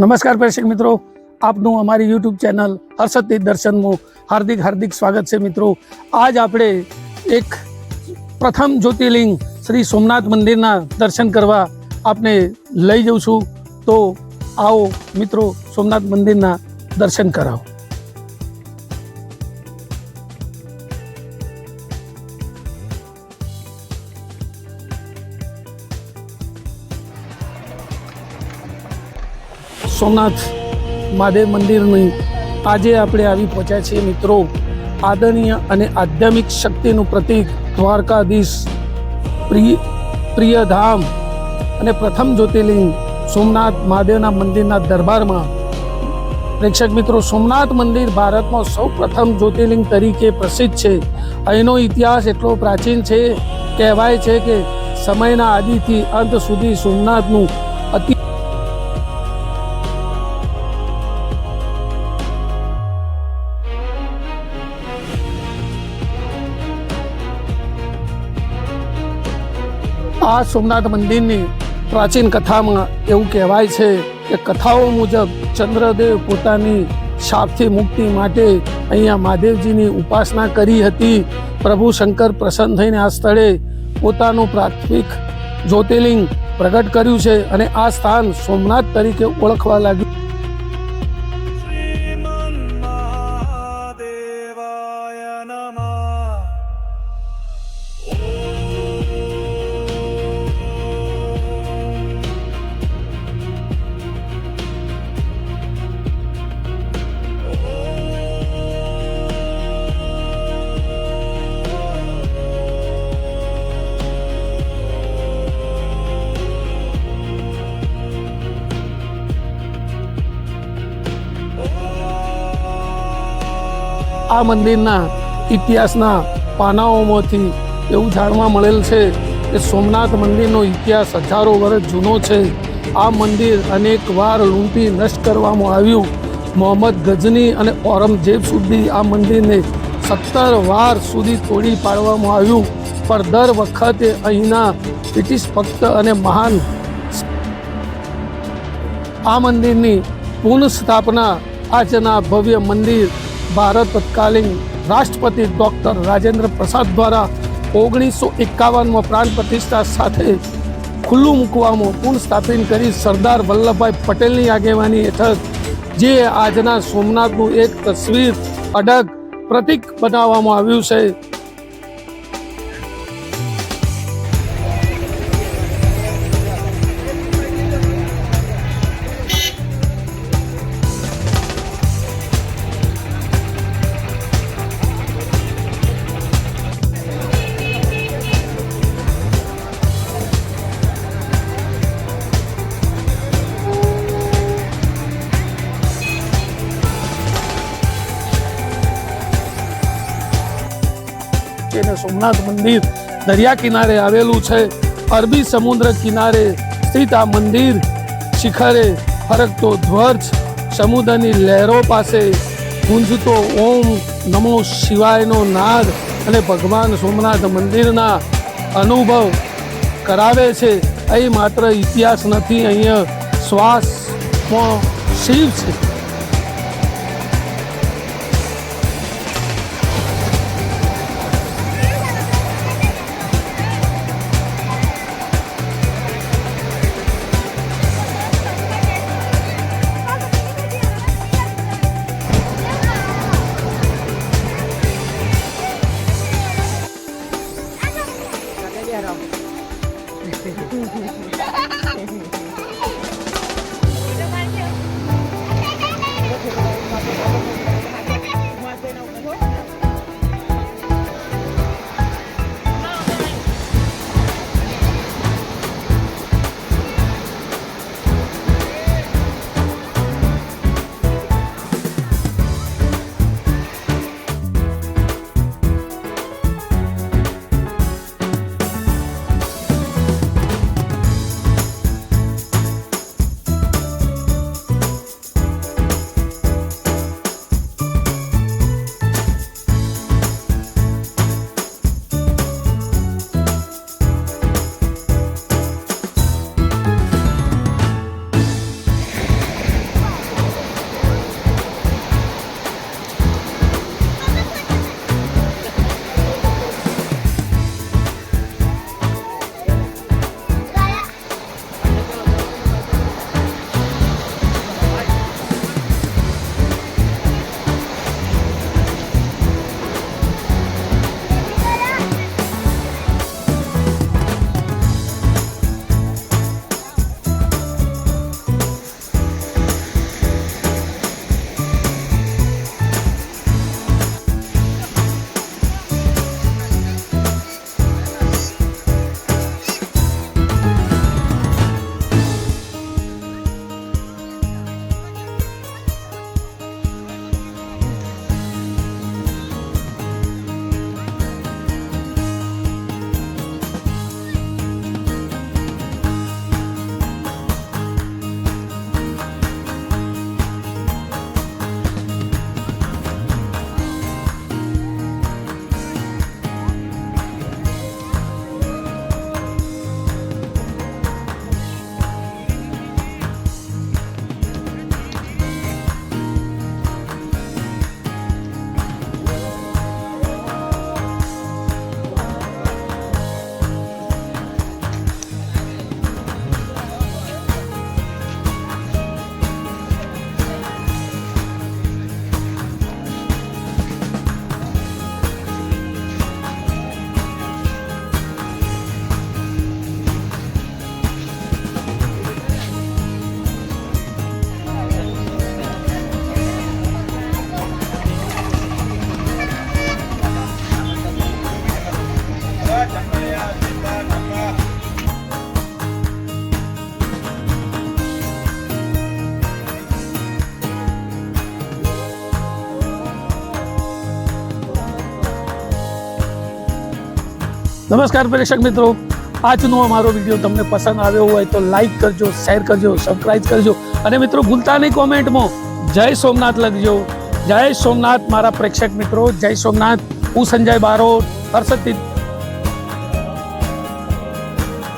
નમસ્કાર પ્રેક્ષક મિત્રો. આપનું અમારી યુટ્યુબ ચેનલ હર્ષદથી દર્શનમાં હાર્દિક હાર્દિક સ્વાગત છે મિત્રો. આજ આપણે એક પ્રથમ જ્યોતિર્લિંગ શ્રી સોમનાથ મંદિરના દર્શન કરવા આપને લઈ જઉં છું. તો આવો મિત્રો, સોમનાથ મંદિરના દર્શન કરાવો. સોમનાથ મહાદેવ મંદિરની આજે આપણે આવી પહોંચ્યા છીએ મિત્રો. આદરણીય અને આધ્યાત્મિક શક્તિનું પ્રતીક દ્વારકાધીશ પ્રિય પ્રિયધામ અને પ્રથમ જ્યોતિર્લિંગ સોમનાથ મહાદેવના મંદિરના દરબારમાં. પ્રેક્ષક મિત્રો, સોમનાથ મંદિર ભારતમાં સૌ પ્રથમ જ્યોતિર્લિંગ તરીકે પ્રસિદ્ધ છે. અહીંનો ઇતિહાસ એટલો પ્રાચીન છે, કહેવાય છે કે સમયના આદિથી અંત સુધી સોમનાથનું આ સોમનાથ મંદિરની પ્રાચીન કથામાં એવું કહેવાય છે કે કથાઓ મુજબ ચંદ્રદેવ પોતાની શાપથી મુક્તિ માટે અહીંયા મહાદેવજીની ઉપાસના કરી હતી. પ્રભુ શંકર પ્રસન્ન થઈને આ સ્થળે પોતાનું પ્રાથમિક જ્યોતિર્લિંગ પ્રગટ કર્યું છે અને આ સ્થાન સોમનાથ તરીકે ઓળખવા લાગ્યું આ મંદિરના ઇતિહાસના પાનાઓમાંથી એવું જાણવા મળેલ છે કે સોમનાથ મંદિરનો ઇતિહાસ હજારો વર્ષ જૂનો છે. આ મંદિર અનેક વાર લૂંટી નષ્ટ કરવામાં આવ્યું. મોહમ્મદ ગજની અને ઔરંગઝેબ સુધી આ મંદિરને સત્તર વાર સુધી તોડી પાડવામાં આવ્યું. પણ દર વખતે અહીંના બ્રિટિશ ભક્ત અને મહાન આ મંદિરની પુનઃ સ્થાપના આજના ભવ્ય મંદિર ભારત તત્કાલીન રાષ્ટ્રપતિ ડોક્ટર રાજેન્દ્ર પ્રસાદ દ્વારા ઓગણીસો એકાવનમાં પ્રાણ પ્રતિષ્ઠા સાથે ખુલ્લું મૂકવામાં પુનઃ સ્થાપિત કરી સરદાર વલ્લભભાઈ પટેલની આગેવાની હેઠળ જે આજના સોમનાથનું એક તસવીર અડગ પ્રતીક બનાવવામાં આવ્યું છે. સોમનાથ મંદિર, દરિયા કિનારે આવેલું છે, અરબી સમુદ્ર કિનારે સ્થિત આ મંદિર શિખરે ફરકતો ધ્વજ, સમુદ્રની લહેરો પાસે ગુંજતો ઓમ નમો શિવાયનો નાદ અને ભગવાન સોમનાથ મંદિરના અનુભવ કરાવે છે. અહીં માત્ર ઇતિહાસ નથી, અહીંયા શ્વાસમાં શિવ છે. 嘿嘿嘿 નમસ્કાર પ્રેક્ષક મિત્રો. આજનો અમારો વીડિયો તમને પસંદ આવ્યો હોય તો લાઈક કરજો, શેર કરજો સબસ્ક્રાઈબ કરજો. અને મિત્રો, ભૂલતા નહીં કોમેન્ટમાં જય સોમનાથ લખજો. જય સોમનાથ મારા પ્રેક્ષક મિત્રો. જય સોમનાથ. હું સંજય બારોટ હર્ષદથી